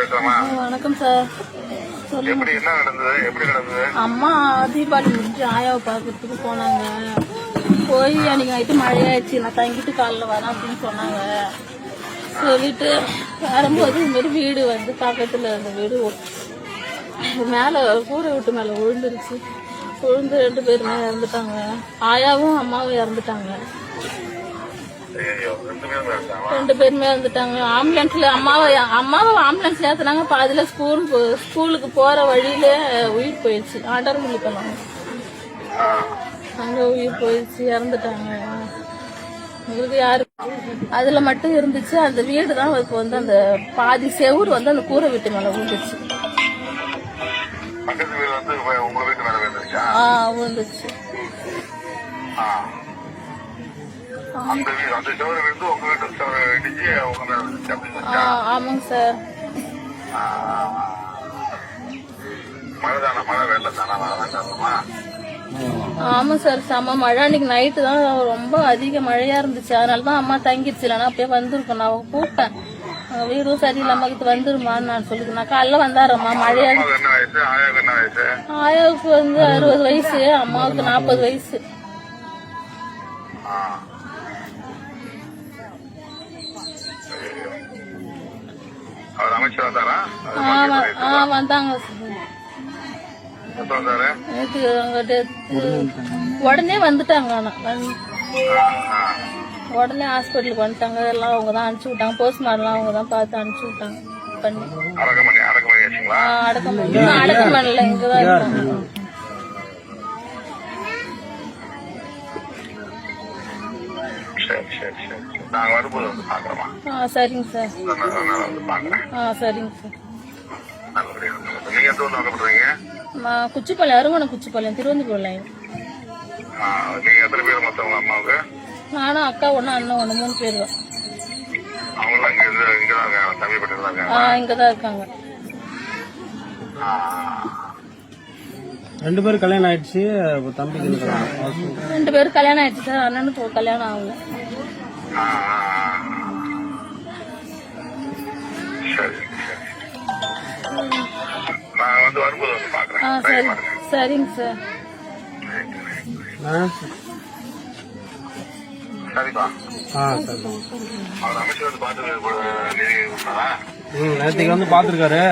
பேசுறமா வணக்கம் சார் எப்படி என்ன நடந்தது? எப்படி நடந்தது? அம்மா தீபாவளி முடிஞ்சு ஆயாவை பார்க்கறதுக்கு போனாங்க. போய் அன்னைக்கு நைட்டு நான் தங்கிட்டு காலைல வரேன் அப்படின்னு சொன்னாங்க. சொல்லிட்டு வரும்போது இந்த மாதிரி வீடு வந்து பக்கத்தில் அந்த வீடு மேலே கூரை வீட்டு மேலே விழுந்துருச்சு விழுந்து ரெண்டு பேருமே இறந்துட்டாங்க. ஆயாவும் அம்மாவும் இறந்துட்டாங்க. ரெண்டு பேரும் வந்துட்டாங்க. ஆம்புலன்ஸ்ல அம்மாவை அம்மாவை ஆம்புலன்ஸ்ல ஏத்துனாங்க. பாதியில ஸ்கூல் ஸ்கூலுக்கு போற வழியில உயிர் போயிடுச்சு ஆண்டர்மொழி பண்ணாங்க அங்க உயிர் போயிடுச்சு இறந்துட்டாங்க. உங்களுக்கு யாரு அதுல மட்டும் இருந்துச்சு. அந்த வீடு தான் இப்போ வந்து அந்த பாதி செவுரு வந்து அந்த கூரை வீட்டு மேல விழுந்துச்சு. பக்கத்து வீடு அந்த உங்க வீட்டு இடிச்சு ஆமாங்க சார். மழை தானே மழை வெள்ளம் தானே? மழை தான்? காரணமா ஆமா சார் செம மழை. அன்னைக்கு நைட்டு தான் ரொம்ப அதிக மழையா இருந்துச்சு. அதனால தான் அம்மா தங்கிடுச்சு இல்லைன்னா அப்படியே வந்திருக்கும். நான் கூப்பிட்டேன். வீடும் சரியில்லாம இருக்குது வந்துருமான்னு நான் சொல்லிட்டு நான் காலைல வந்தாரம்மா. மழையா ஆயாவுக்கு வந்து அறுபது வயசு அம்மாவுக்கு நாற்பது வயசு. அவர் அமைச்சர் வந்தாரா? வந்தாங்க உடனே வந்துட்டாங்க. உடனே ஹாஸ்பிட்டலுக்கு வந்துட்டாங்க. எல்லாம் அவங்க தான் அனுப்பிச்சு விட்டாங்க. போஸ்ட்மார்ட்லாம் அவங்க தான் பார்த்து அனுப்பிச்சு விட்டாங்க. பண்ணி. அடக்கம் பண்ணி அடக்கம் பண்ணி அடக்கம் பண்ணல இங்கதான் இருக்காங்க. சரி சரி சரி. சரி. நாங்க வரும்போது வந்து பாக்குறோமா ஆ சரிங்க சார். அதனால வந்து பாக்குறேன். ஆ சரிங்க சார். நல்லபடியா இருந்துங்க. நீங்க எந்த ஊர்ல வாக்கப்படுறீங்க நான் குச்சிப்பாளையம் அருங்கோணம் குச்சிப்பாளையம் திருவந்திபுரம் லைன் நீங்க எத்தனை பேர் மொத்தம் உங்க அம்மாவுக்கு? நானும் அக்கா ஒன்று அண்ணன் ஒன்று மூணு பேர் தான். அவங்களாம் இங்க இருந்து இங்க தான் இருக்காங்க தான் இருக்காங்க. ஆ இங்கே தான் இருக்காங்க ஆ. ரெண்டு பேரும் கல்யாணம் ஆயிடுச்சு தம்பிக்கு இருக்காங்க. ரெண்டு பேரும் கல்யாணம் ஆயிடுச்சு சார் அண்ணனுக்கு கல்யாணம் ஆகல. சரிங்க சார். நேற்றுக்கு வந்து பார்த்துருக்காரு.